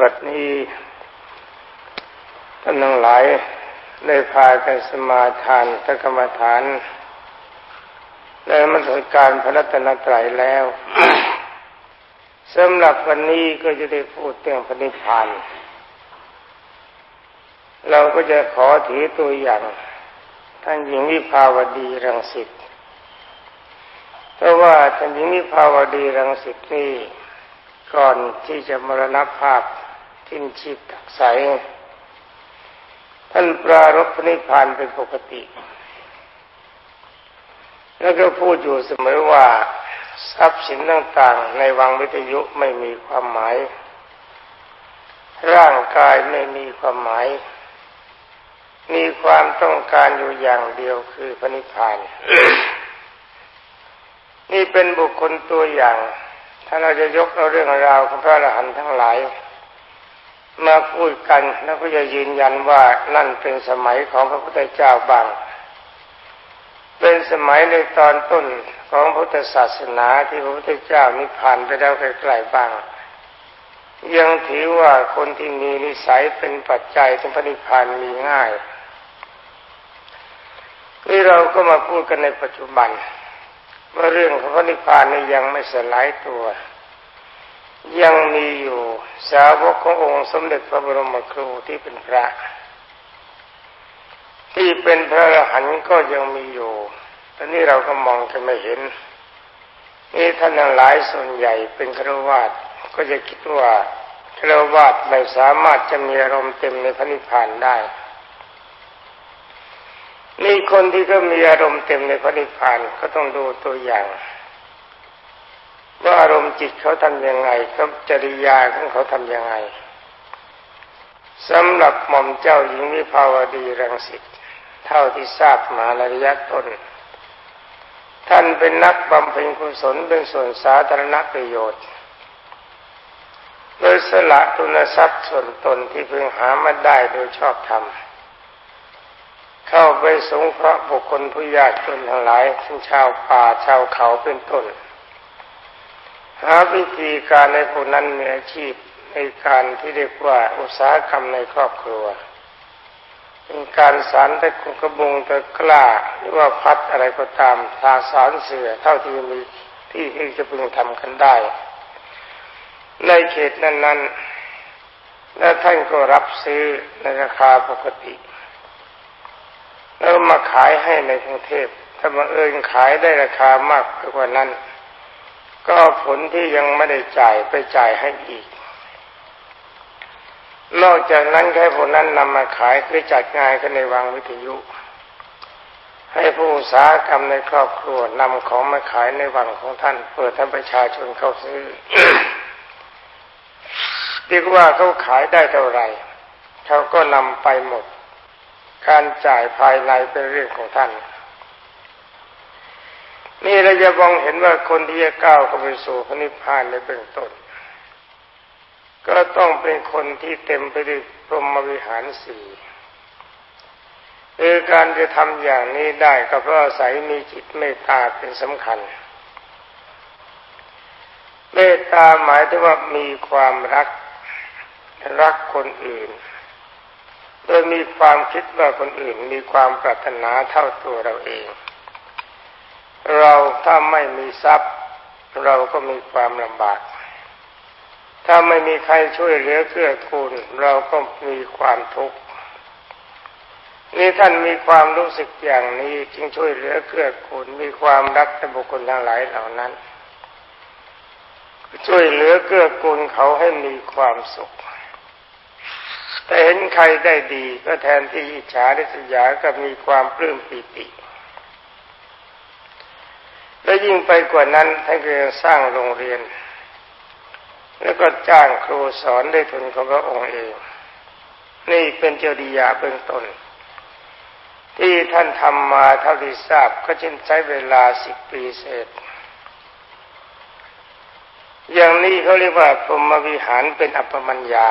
บัดนี้ท่านทั้งหลายได้พากันสมาทานตกรรมฐาน และมันสการพระรัตนตรัยแล้วสำหรับวันนี้ก็จะได้พูดเรื่องพระนิพพาน เราก็จะขอถือตัวอย่าง ท่านหญิงวิภาวดีรังสิตเพราะว่าท่านหญิงวิภาวดีรังสิตนี่ก่อนที่จะมรณภาพ ทิ้นชีพตักใส ท่านปรารบพนิพพานเป็นปกติ แล้วก็พูดอยู่เสมอว่าทรัพย์สินต่างๆ ในวังวิทยุไม่มีความหมาย ร่างกายไม่มีความหมาย มีความต้องการอยู่อย่างเดียวคือพระนิพพาน นี่เป็นบุคคลตัวอย่าง ถ้าเราจะยกเอาเรื่องราวของพระอรหันต์ทั้งหลาย มาพูดกันแล้วก็จะยืนยันว่านั่นเป็นสมัยของพระพุทธเจ้าบาง เป็นสมัยในตอนต้นของพุทธศาสนาที่พระพุทธเจ้านิพพานไปแล้วไกลๆบ้าง ยังถือว่าคนที่มีนิสัยเป็นปัจจัยถึงพระนิพพานมีง่ายนี่เราก็มาพูดกันในปัจจุบันว่าเรื่องของพระนิพพานนี่ยังไม่สลายตัว ยังมีอยู่สาวกขององค์สมเด็จพระบรมครูที่เป็นพระ ที่เป็นพระอรหันต์ก็ยังมีอยู่ตอนนี้เราก็มองกันไม่เห็น นี่ท่านทั้งหลายส่วนใหญ่เป็นครวาสก็จะคิดว่าครวาสไม่สามารถจะมีอารมณ์เต็มในพระนิพพานได้ นี่คนที่ก็มีอารมณ์เต็มในพระนิพพานก็ต้องดูตัวอย่าง ว่าอารมณ์จิตเขาทำยังไงเขาจริยาของเขาทำยังไงสำหรับหม่อมเจ้าหญิงวิภาวดีรังสิตเท่าที่ทราบมาระยะต้น ท่านเป็นนักบำเพ็ญกุศลเป็นส่วนสาธารณประโยชน์ โดยสละทุนทรัพย์ส่วนตนที่เพึงหามาได้โดยชอบธรรม เข้าไปสงเคราะห์บุคคลผู้ยากจนทั้งหลายทั้งชาวป่าชาวเขาเป็นต้น หาวิธีการในผู้นั้นมีอาชีพในการที่เรียกว่าอุตสาหกรรมในครอบครัว เป็นการสารตะกุกระบุงตะกล้าหรือว่าพัดอะไรก็ตามทาสารเสือเท่าที่มีที่ที่จะพึงทำกันได้ ในเขตนั้น ๆ และท่านก็รับซื้อในราคาปกติ แล้วมาขายให้ในกรุงเทพถ้าบังเอิญขายได้ราคามากกว่านั้น ก็ผลที่ยังไม่ได้จ่ายไปจ่ายให้อีก นอกจากนั้นแค่ผลนั้นนำมาขายคือจัดงานกันในวังวิทยุ ให้ผู้อุตสาหกรรมในครอบครัวนำของมาขายในวังของท่าน เปิดท่านประชาชนเข้าซื้อเรียกว่าเขาขายได้เท่าไหร่เขาก็นำไปหมด การจ่ายภายในเป็นเรื่องของท่าน นี่เราจะมองเห็นว่าคนที่จะก้าวเข้าไปสู่พระนิพพานในเบื้องต้น ก็ต้องเป็นคนที่เต็มไปด้วยพรหมวิหารสี่คือการจะทำอย่างนี้ได้ก็เพราะอาศัยมีจิตเมตตาเป็นสำคัญ เมตตาหมายถึงว่ามีความรักรักคนอื่น โดยมีความคิดว่าคนอื่นมีความปรารถนาเท่าตัวเราเอง เราถ้าไม่มีทรัพย์ เราก็มีความลำบาก ถ้าไม่มีใครช่วยเหลือเกื้อกูลเราก็มีความทุกข์นี่ท่านมีความรู้สึกอย่างนี้จึงช่วยเหลือเกื้อกูลมีความรักในบุคคลทั้งหลายเหล่านั้น ช่วยเหลือเกื้อกูลเขาให้มีความสุขแต่เห็นใครได้ดีก็แทนที่อิจฉาริษยาก็มีความปลื้มปีติ และยิ่งไปกว่านั้นท่านก็ยังสร้างโรงเรียน แล้วก็จ้างครูสอนได้ทุนของพระองค์เอง นี่เป็นเจดียาเบื้องต้น ที่ท่านทำมาเท่าที่ทราบก็ชินใช้เวลาสิบปีเศษ อย่างนี้เขาเรียกว่าพรหมวิหารเป็นอัปปมัญญา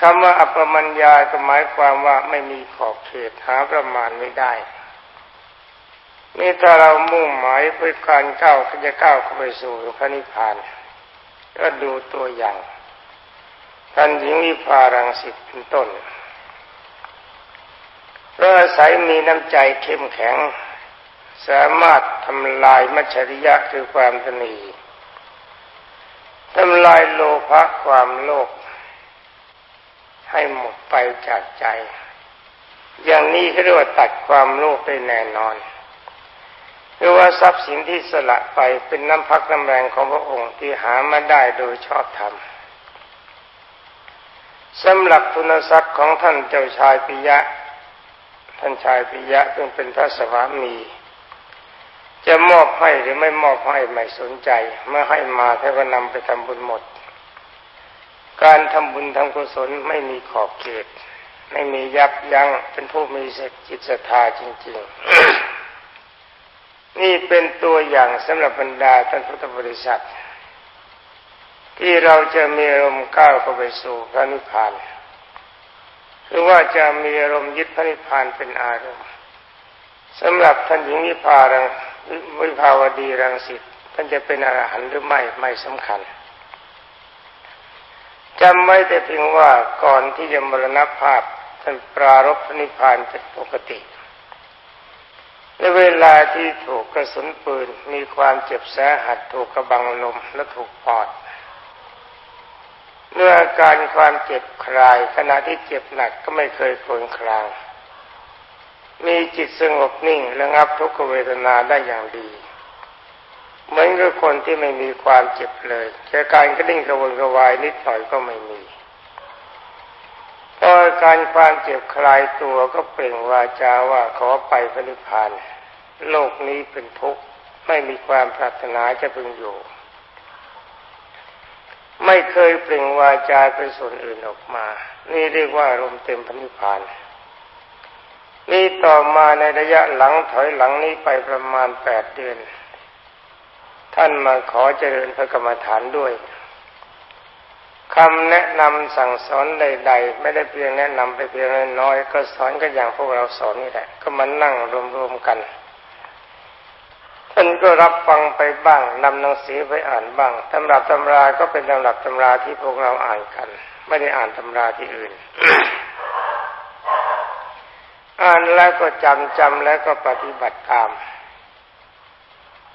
คำว่าอัปมัญญาก็หมายความว่าไม่มีขอบเขตหาประมาณไม่ได้ นี่ถ้าเรามุ่งหมายเพื่อการก้าวจะก้าวเข้าไปสู่พระนิพพาน ก็ดูตัวอย่างท่านหญิงวิภารังสิตเป็นต้นเพราะอาศัยมีน้ำใจเข้มแข็ง สามารถทำลายมัจฉริยะคือความตนีทำลายโลภะความโลภให้หมดไปจากใจ อย่างนี้เขาเรียกว่าตัดความโลภได้แน่นอน หรือว่าทรัพย์สินที่สละไปเป็นน้ำพักน้ำแรงของพระองค์ที่หามาได้โดยชอบธรรมสำหรับทุนทรัพย์ของท่านเจ้าชายปิยะ ท่านชายปิยะซึ่งเป็นพระสวามี จะมอบให้หรือไม่มอบให้ไม่สนใจ เมื่อให้มาท่านก็นำไปทำบุญหมด การทำบุญทำกุศลไม่มีขอบเขต ไม่มียับยัง้งเป็นผู้มีจิตศรัทธาจริง ๆ นี่เป็นตัวอย่างสำหรับบรรดาท่านพุทธบริษัท ที่เราจะมีอารมณ์ก้าวเข้าไปสู่พระนิพพานคือว่าจะมีอารมณ์ยึดพระนิพพานเป็นอารมณ์สำหรับท่านหญิงวิภารังวิภาวดีรังสิตท่านจะเป็นอรหันต์หรือไม่ไม่สำคัญจำไว้แต่เพียงว่าก่อนที่จะมรณภาพท่านปรารบพระนิพพานเป็นปกติ ในเวลาที่ถูกกระสุนปืนมีความเจ็บแสหัดถูกกระบังลมและถูกปอดเมื่ออาการความเจ็บคลาย ขณะที่เจ็บหนักก็ไม่เคยคลนคลาง มีจิตสงบนิ่งระงับทุกขเวทนาได้อย่างดี เหมือนกับคนที่ไม่มีความเจ็บเลยแค่การกระดิ่งกระวนกระวายนิดหน่อยก็ไม่มีพออาการความเจ็บคลายตัวก็เปล่งวาจาว่าขอไปพระนิพพาน โลกนี้เป็นทุกข์ไม่มีความปรารถนาจะพึงอยู่ ไม่เคยเปล่งวาจาเป็นส่วนอื่นออกมา นี่เรียกว่าลมเต็มพระนิพพานนี่ต่อมาในระยะหลังถอยหลังนี้ไปประมาณแปดเดือน ท่านมาขอเจริญพระกรรมฐานด้วยคำแนะนำสั่งสอนใด ๆ ไม่ได้เพียงแนะนำไปเพียงน้อยก็สอนก็อย่างพวกเราสอนนี่แหละ ก็มานั่งรวมๆกัน ท่านก็รับฟังไปบ้างนำหนังสือไปอ่านบ้างตำรับตำราก็เป็นตำรับตำราที่พวกเราอ่านกัน ไม่ได้อ่านตำราที่อื่น อ่านแล้วก็จำจำแล้วก็ปฏิบัติตาม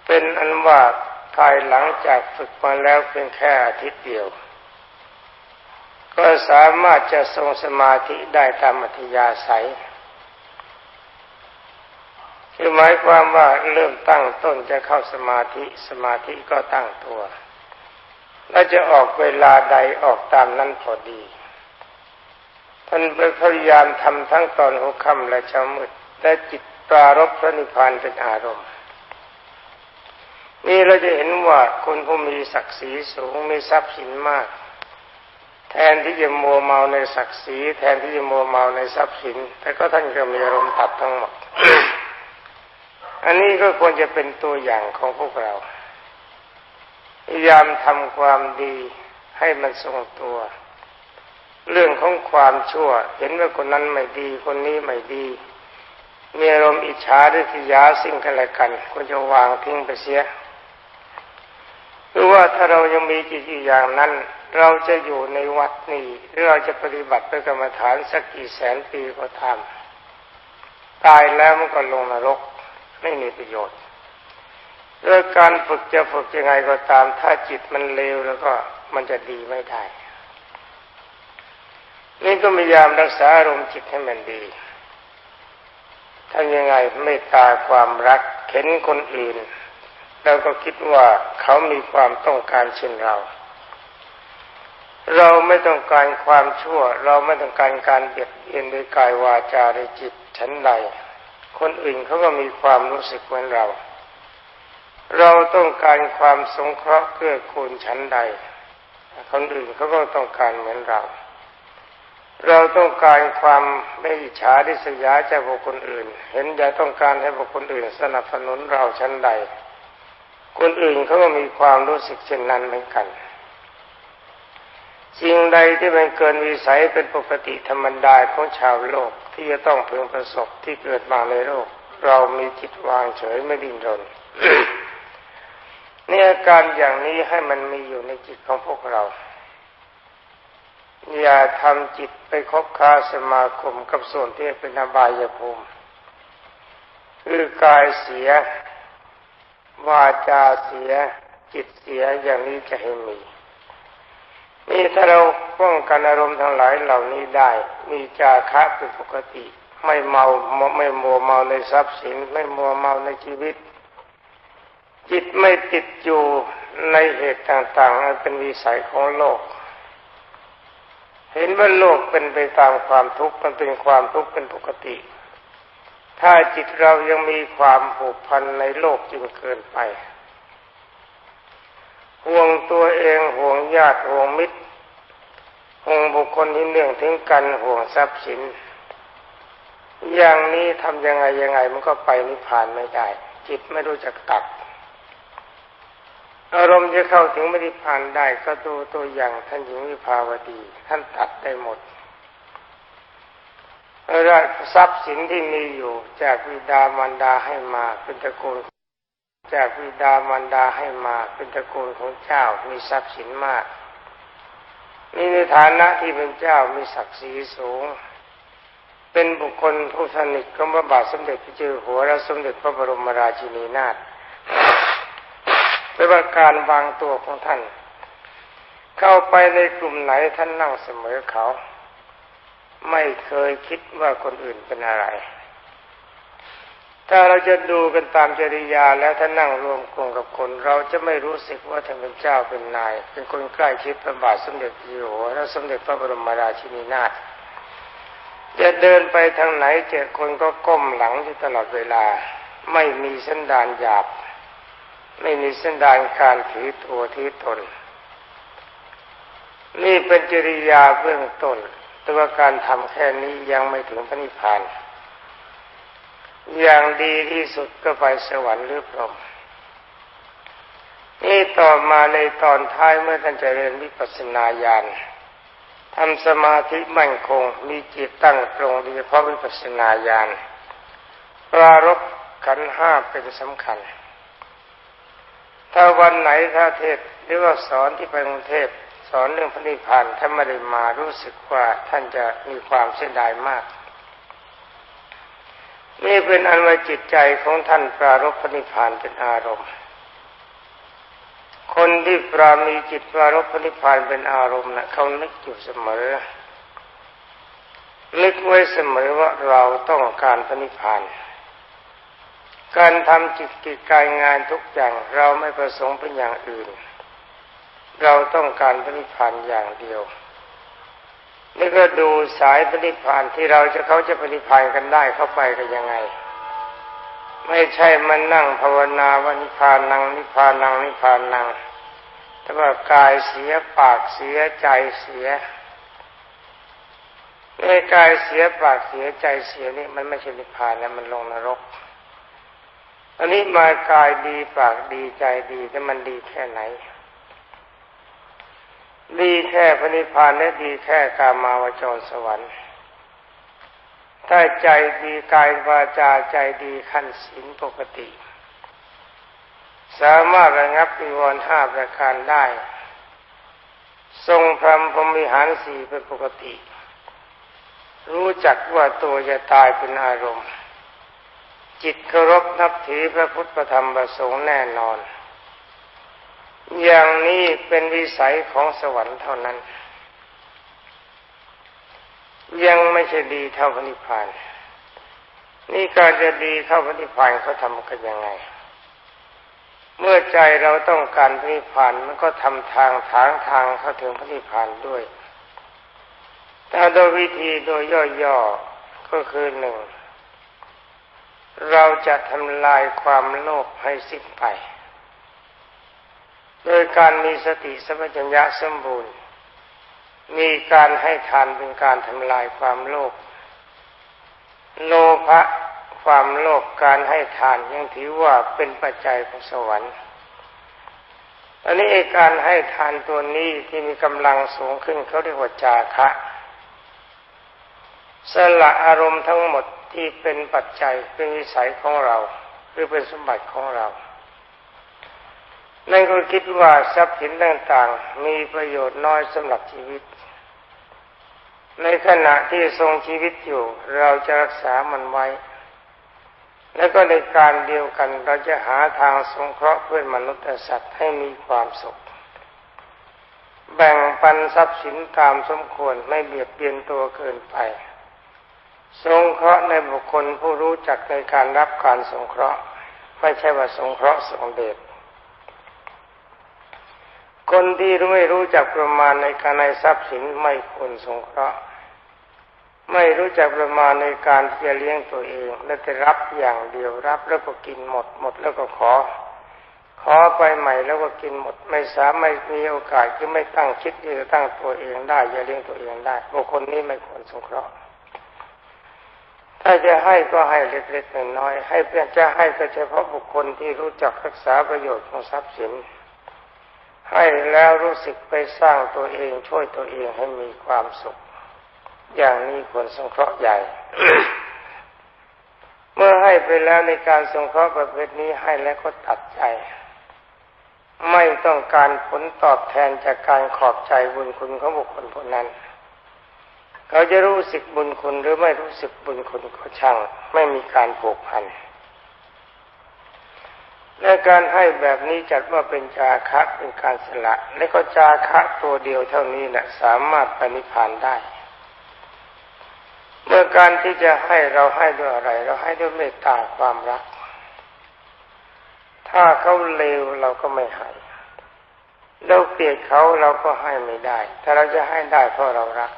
เป็นอันว่าภายหลังจากฝึกมาแล้วเพียงแค่อาทิตย์เดียว ก็สามารถจะทรงสมาธิได้ตามอัธยาศัย คือหมายความว่าเริ่มตั้งต้นจะเข้าสมาธิสมาธิก็ตั้งตัว และจะออกเวลาใดออกตามนั้นพอดีท่านพยายามทำทั้งตอนหัวค่ำและเช้ามืดและจิตปรารบพระนิพพานเป็นอารมณ์ นี่เราจะเห็นว่าคนผู้มีศักดิ์ศรีสูงมีทรัพย์สินมาก แทนที่จะมัวเมาในศักดิ์ศรี แทนที่จะมัวเมาในทรัพย์สิน แต่ก็ท่านก็มีอารมณ์ตัดทั้งหมด อันนี้ก็ควรจะเป็นตัวอย่างของพวกเรา พยายามทำความดีให้มันทรงตัว เรื่องของความชั่ว เห็นว่าคนนั้นไม่ดี คนนี้ไม่ดี มีอารมณ์อิจฉาหรือทิยาสิ่งกันและกันควรจะวางทิ้งไปเสียหรือว่าถ้าเรายังมีจิตอย่างนั้น เราจะอยู่ในวัดนี้หรือเราจะปฏิบัติเป็นกรรมฐานสักกี่แสนปีก็ทำตายแล้วมันก็ลงนรก ไม่มีประโยชน์ด้วยการฝึกจะฝึกยังไงก็ตาม ถ้าจิตมันเลวแล้วก็มันจะดีไม่ได้นี่ก็พยายามรักษาอารมณ์จิตให้มันดีทำยังไงเมตตาความรักเห็นคนอื่นเราก็คิดว่าเขามีความต้องการเช่นเรา เราไม่ต้องการความชั่ว เราไม่ต้องการการเบียดเบียนโดยกายวาจาในจิตฉันใด คนอื่นเขาก็มีความรู้สึกเหมือนเรา เราต้องการความสงเคราะห์เกื้อกูลชั้นใด คนอื่นเขาก็ต้องการเหมือนเรา เราต้องการความไม่อิจฉาดิษยาจากบุคคลอื่น เห็นอย่าต้องการให้บุคคลอื่น สนับสนุนเราชั้นใด คนอื่นเขาก็มีความรู้สึกเช่นนั้นเหมือนกัน สิ่งใดที่มันเกินวิสัยเป็นปกติธรรมดาของชาวโลกที่จะต้องพึงประสบที่เกิดมาในโลก เรามีจิตวางเฉยไม่ดิ้นรนนี่อาการอย่างนี้ให้มันมีอยู่ในจิตของพวกเรา อย่าทำจิตไปคบค้าสมาคมกับส่วนที่เป็นอบายภูมิคือกายเสีย วาจาเสีย จิตเสียอย่างนี้จะให้มี นี่ถ้าเราป้องกันอารมณ์ทั้งหลายเหล่านี้ได้ มีจาคะเป็นปกติ ไม่เมาไม่มัวเมาในทรัพย์สิน ไม่มัวเมาในชีวิต จิตไม่ติดอยู่ในเหตุต่างๆอันเป็นวิสัยของโลก เห็นว่าโลกเป็นไปตามความทุกข์มันเป็นความทุกข์เป็นปกติ ถ้าจิตเรายังมีความผูกพันในโลกจนเกินไปห่วงตัวเองห่วงญาติห่วงมิตร ห่วงบุคคลที่เนื่องถึงกันห่วงทรัพย์สิน อย่างนี้ทำยังไงยังไงมันก็ไปนิพพานไม่ได้ จิตไม่รู้จักตัดอารมณ์จะเข้าถึงไม่ได้ผ่านได้ก็ดูตัวอย่างท่านหญิงวิภาวดี ท่านตัดได้หมดแล้วทรัพย์สินที่มีอยู่ จากวิดามารดาให้มาเป็นตระกูล จากวิดามารดาให้มาเป็นตระกูลของเจ้ามีทรัพย์สินมาก นี่ในฐานะที่เป็นเจ้ามีศักดิ์ศรีสูง เป็นบุคคลผู้สนิทของพระบาทสมเด็จพระเจ้าอหัวและสมเด็จพระบรมราชินีนาถเป็นว่าการวางตัวของท่าน เข้าไปในกลุ่มไหนท่านนั่งเสมอเขา ไม่เคยคิดว่าคนอื่นเป็นอะไร ถ้าเราจะดูกันตามจริยาแล้วท่านนั่งรวมกลุ่มกับคน เราจะไม่รู้สึกว่าท่านเป็นเจ้าเป็นนาย เป็นคนใกล้ชิดพระบาทสมเด็จพระเจ้าอยู่หัวและสมเด็จพระบรมราชินีนาถจะเดินไปทางไหนเจอคนก็ก้มหลังอยู่ตลอดเวลา ไม่มีสันดานหยาบ ไม่มีสันดานการถือตัวถือตน นี่เป็นจริยาเบื้องต้นแต่ว่าการทำแค่นี้ยังไม่ถึงพระนิพพาน อย่างดีที่สุดก็ไปสวรรค์หรือพรหมนี่ต่อมาในตอนท้ายเมื่อท่านจเจริญวิปัสสนาญาณทำสมาธิมั่นคงมีจิตตั้งตรงโดยเฉพาะวิปัสสนาญาณปรารบขันห้าเป็นสำคัญ ถ้าวันไหนถ้าเทศหรือว่าสอนที่ไปกรุงเทพสอนเรื่องพระนิพพานท่านไม่ได้มารู้สึกว่าท่านจะมีความเสียดายมาก นี่เป็นอันว่าจิตใจของท่านปรารบพนิพพานเป็นอารมณ์ คนที่ปรามีจิตปรารบพนิพพานเป็นอารมณ์นะเขานึกอยู่เสมอนึกไว้เสมอว่าเราต้องการพนิพพานการทำจิตกิจการงานทุกอย่างเราไม่ประสงค์เป็นอย่างอื่น เราต้องการพระนิพพานอย่างเดียว นี่ก็ดูสายปฏิพานที่เราจะเขาจะปฏิพานกันได้เข้าไปกันยังไง ไม่ใช่มันนั่งภาวนาว่านิพานนังนิพานนังนิพานนังแต่ว่ากายเสียปากเสียใจเสียในกายเสียปากเสียใจเสียนี่มันไม่ใช่นิพพานแล้วมันลงนรกอันนี้มากายดีปากดีใจดีแต่มันดีแค่ไหน ดีแค่พระนิพพานและดีแค่กามาวจรสวรรค์ ถ้าใจดีกายวาจาใจดีขั้นศีลปกติ สามารถระงับปิวรห้าประการได้ ทรงพรหมพรมิหารสี่เป็นปกติ รู้จักว่าตัวจะตายเป็นอารมณ์ จิตเคารพนับถือพระพุทธธรรมประสงค์แน่นอน อย่างนี้เป็นวิสัยของสวรรค์เท่านั้น ยังไม่ใช่ดีเท่าพระนิพพาน นี่การจะดีเท่าพระนิพพานเขาทำกันยังไง เมื่อใจเราต้องการพระนิพพานมันก็ทำทางทางทางเข้าถึงพระนิพพานด้วยแต่โดยวิธีโดยย่อๆก็คือหนึ่งเราจะทำลายความโลภให้สิ้นไป โดยการมีสติสัมปชัญญะสมบูรณ์ มีการให้ทานเป็นการทำลายความโลภ โลภะความโลภการให้ทานยังถือว่าเป็นปัจจัยของสวรรค์อันนี้การให้ทานตัวนี้ที่มีกำลังสูงขึ้นเขาเรียกว่าจาคะ สละอารมณ์ทั้งหมดที่เป็นปัจจัยเป็นวิสัยของเรา หรือเป็นสมบัติของเรา นั่นก็คิดว่าทรัพย์สินต่างๆ มีประโยชน์น้อยสำหรับชีวิต ในขณะที่ทรงชีวิตอยู่ เราจะรักษามันไว้ แล้วก็ในการเดียวกันเราจะหาทางสงเคราะห์เพื่อนมนุษย์สัตว์ให้มีความสุข แบ่งปันทรัพย์สินตามสมควรไม่เบียดเบียนตัวเกินไป สงเคราะห์ในบุคคลผู้รู้จักในการรับการสงเคราะห์ ไม่ใช่ว่าสงเคราะห์สงเดช คนที่ไม่รู้จักประมาณในการในทรัพย์สินไม่ควรสงเคราะห์ ไม่รู้จักประมาณในการที่จะเลี้ยงตัวเอง และจะรับอย่างเดียวรับแล้วก็กินหมดหมดแล้วก็ขอ ขอไปใหม่แล้วก็กินหมด ไม่สามารถมีโอกาสที่ไม่ตั้งคิดที่จะตั้งตัวเองได้จะเลี้ยงตัวเองได้บุคคลนี้ไม่ควรสงเคราะห์ถ้าจะให้ก็ให้เล็กๆน้อยๆให้เพื่อจะให้ก็เฉพาะบุคคลที่รู้จักรักษาประโยชน์ของทรัพย์สิน ให้แล้วรู้สึกไปสร้างตัวเองช่วยตัวเองให้มีความสุข อย่างนี้ควรสงเคราะห์ใหญ่ เมื่อให้ไปแล้วในการสงเคราะห์ประเภทนี้ให้แล้วก็ตัดใจ ไม่ต้องการผลตอบแทนจากการขอบใจบุญคุณของบุคคลคนนั้น เขาจะรู้สึกบุญคุณหรือไม่รู้สึกบุญคุณก็ช่าง ไม่มีการผูกพัน และการให้แบบนี้จัดว่าเป็นจาคะเป็นการสละ และก็จาคะตัวเดียวเท่านี้แหละสามารถปณิพานได้ เมื่อการที่จะให้เราให้ด้วยอะไร เราให้ด้วยเมตตาความรัก ถ้าเขาเลวเราก็ไม่ให้เราเกลียดเขาเราก็ให้ไม่ได้ ถ้าเราจะให้ได้เพราะเรารัก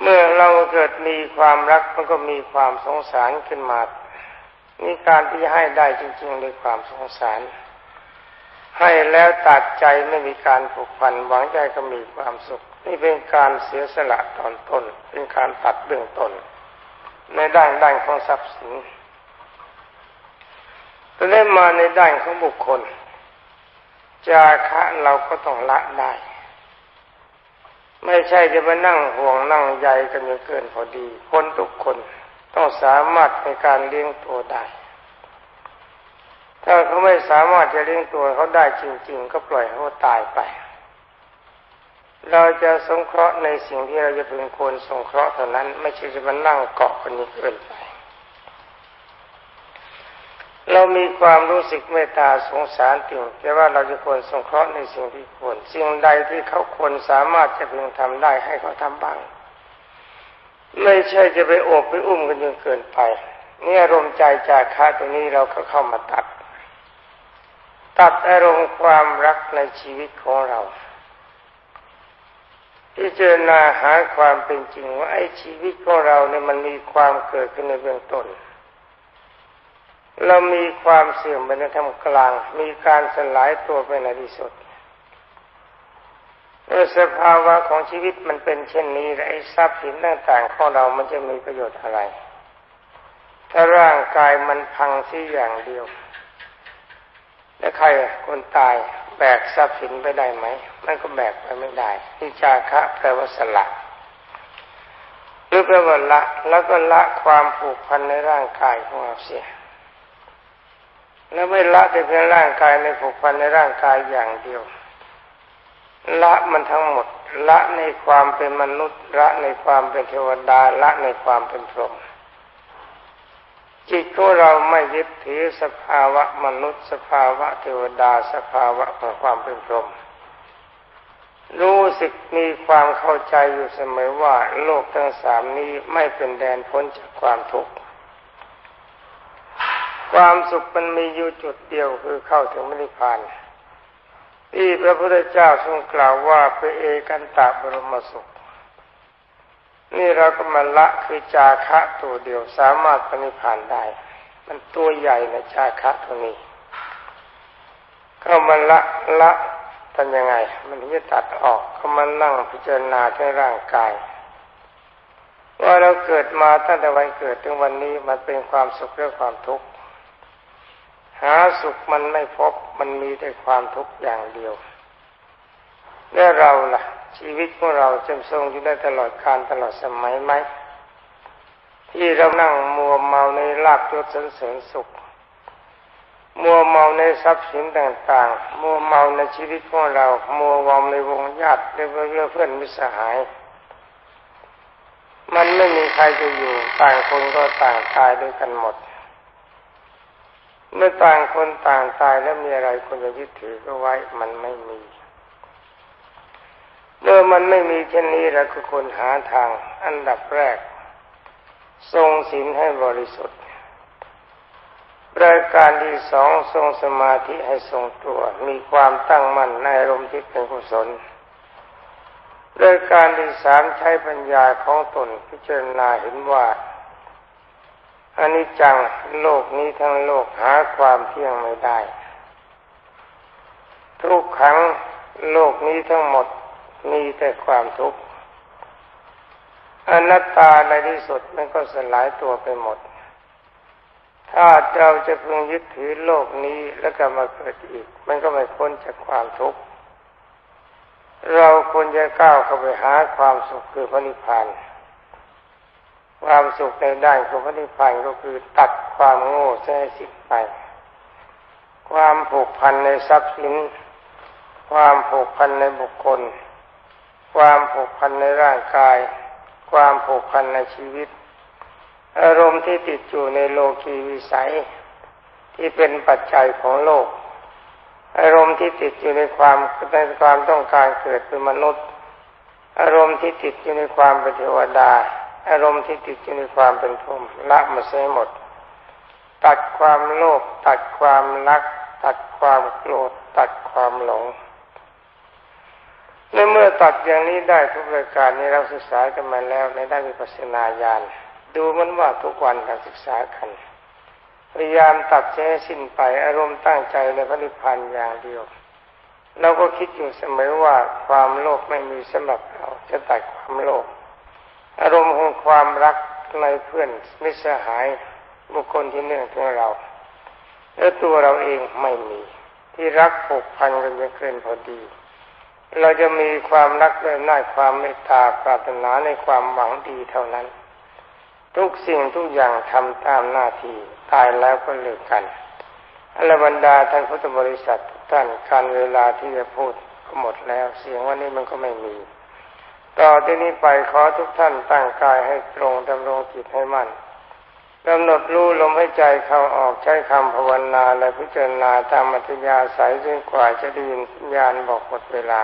เมื่อเราเกิดมีความรักมันก็มีความสงสารขึ้นมา นี่การที่ให้ได้จริงๆด้วยความสงสาร ให้แล้วตัดใจไม่มีการผูกพันหวังใจก็มีความสุข นี่เป็นการเสียสละตอนต้น เป็นการตัดเบื้องต้น ในด้านด้านของทรัพย์สินตอนนี้มาในด้านของบุคคล จาคะเราก็ต้องละได้ ไม่ใช่จะมานั่งห่วงนั่งใยกันจนเกินพอดี คนทุกคน ต้องสามารถในการเลี้ยงตัวได้ ถ้าเขาไม่สามารถจะเลี้ยงตัวเขาได้จริง ๆ ก็ปล่อยเขาตายไป เราจะสงเคราะห์ในสิ่งที่เราจะเป็นคนสงเคราะห์เท่านั้น ไม่ใช่จะมานั่งเกาะกันนี้เกินไป เรามีความรู้สึกเมตตาสงสารติ่งแต่ว่าเราจะควรสงเคราะห์ในสิ่งที่ควร สิ่งใดที่เขาควรสามารถจะพึงทำได้ให้เขาทำบ้าง ไม่ใช่จะไปโอบไปอุ้มกันจนเกินไปนี่อารมณ์ใจจากคาตรงนี้เราก็เข้ามาตัด ตัดอารมณ์ความรักในชีวิตของเราที่เจรณาหาความเป็นจริงว่าไอ้ชีวิตของเราเนี่ยมันมีความเกิดขึ้นในเบื้องต้น เรามีความเสื่อมไปในทำกลาง มีการสลายตัวไปในที่สุด เมื่อสภาวะของชีวิตมันเป็นเช่นนี้ไอ้ทรัพย์สินต่างๆของเรามันจะมีประโยชน์อะไร ถ้าร่างกายมันพังที่อย่างเดียว แล้วใครคนตายแบกทรัพย์สินไปได้ไหม มันก็แบกไปไม่ได้ที่จาคะแปลว่าสละหรือแปลว่าละ แล้วก็ละความผูกพันในร่างกายของเราเสียแล้วไม่ละแต่เพียงร่างกายในผูกพันในร่างกายอย่างเดียว ละมันทั้งหมด ละในความเป็นมนุษย์ ละในความเป็นเทวดา ละในความเป็นพรหมจิตของเราไม่ยึดถือสภาวะมนุษย์ สภาวะเทวดา สภาวะของความเป็นพรหมรู้สึกมีความเข้าใจอยู่เสมอว่าโลกทั้งสามนี้ไม่เป็นแดนพ้นจากความทุกข์ ความสุขมันมีอยู่จุดเดียวคือเข้าถึงมรรคผาน ที่พระพุทธเจ้าทรงกล่าวว่าเป็นเอกันตะบรมสุข นี่เราก็มาละคือจาคะตัวเดียวสามารถปณิพานได้ มันตัวใหญ่ในจาคะตัวนี้ ก็มันละละทำยังไง มันจะตัดออกก็มันนั่งพิจารณาที่ร่างกาย ว่าเราเกิดมาตั้งแต่วันเกิดถึงวันนี้มันเป็นความสุขหรือความทุกข์ หาสุขมันไม่พบมันมีแต่ความทุกข์อย่างเดียว แล้วเราล่ะ ชีวิตของเราจะทรงอยู่ได้ตลอดการตลอดสมัยไหม ที่เรานั่งมัวเมาในลาบยศสันเสริญสุข มัวเมาในทรัพย์สินต่างๆ มัวเมาในชีวิตของเรา มัวเมในวงญาติในเพื่อนเพื่อนมิสหาย มันไม่มีใครจะอยู่ ต่างคนก็ต่างตายด้วยกันหมด เมื่อต่างคนต่างตายแล้วมีอะไรคนจะยึดถือก็ไว้มันไม่มีเมื่อมันไม่มีเช่นนี้เราก็ควรหาทางอันดับแรก ทรงศีลให้บริสุทธิ์รายการที่สองทรงสมาธิให้ทรงตัว มีความตั้งมั่นในอารมณ์ที่เป็นกุศลรายการที่สามใช้ปัญญาของตนพิจารณาเห็นว่า อน,นิจจังโลกนี้ทั้งโลกหาความเที่ยงไม่ได้ ทุกขังโลกนี้ทั้งหมดมีแต่ความทุกข์อนัตตาในที่สุดมันก็สลายตัวไปหมด ถ้าเราจะพึงยึดถือโลกนี้แล้วก็มาเกิดอีก มันก็ไม่พ้นจากความทุกข์ เราควรจะก้าวเข้าไปหาความสุขคือพระนิพพาน ความสุขในด้านของพระนิพพานก็คือตัดความโง่ใช้สิ้นไป ความผูกพันในทรัพย์สิน ความผูกพันในบุคคล ความผูกพันในร่างกาย ความผูกพันในชีวิต อารมณ์ที่ติดอยู่ในโลกีวิสัย ที่เป็นปัจจัยของโลก อารมณ์ที่ติดอยู่ในความในความต้องการเกิดเป็นมนุษย์ อารมณ์ที่ติดอยู่ในความเป็นเทวดา อารมณ์ที่ติดอยู่ในความเป็นพรหมละมาเสียหมด ตัดความโลภตัดความรัก ตัดความโกรธตัดความหลงในเมื่อตัดอย่างนี้ได้ทุกรายการนี้เราศึกษากันมาแล้วในด้านวิปัสสนาญาณดูมันว่าทุกวันการศึกษากันพยายามตัดให้สิ้นไปอารมณ์ตั้งใจในพระนิพพานอย่างเดียวเราก็คิดอยู่เสมอว่าความโลภไม่มีสำหรับเราจะตัดความโลภ อารมณ์ของความรักในเพื่อนมิสหายบุคคลที่เนื่องถึงเราแล้วตัวเราเองไม่มี ที่รักผูกพันกันจนเกินพอดี เราจะมีความรักและน่าความเมตตาปรารถนาในความหวังดีเท่านั้น ทุกสิ่งทุกอย่างทำตามหน้าที่ตายแล้วก็เลิกกันอรบรรดาท่านพุทธบริษัทท่านการเวลาที่จะพูดก็หมดแล้ว เสียงวันนี้มันก็ไม่มี ต่อที่นี้ไปขอทุกท่านตั้งกายให้ตรงดำรงจิตให้มั่นกำหนดรู้ลมให้ใจเข้าออกใช้คำภาวนาและพิจารณาตามมัธยาสายจนกว่าจะได้ยินญาณบอกหมดเวลา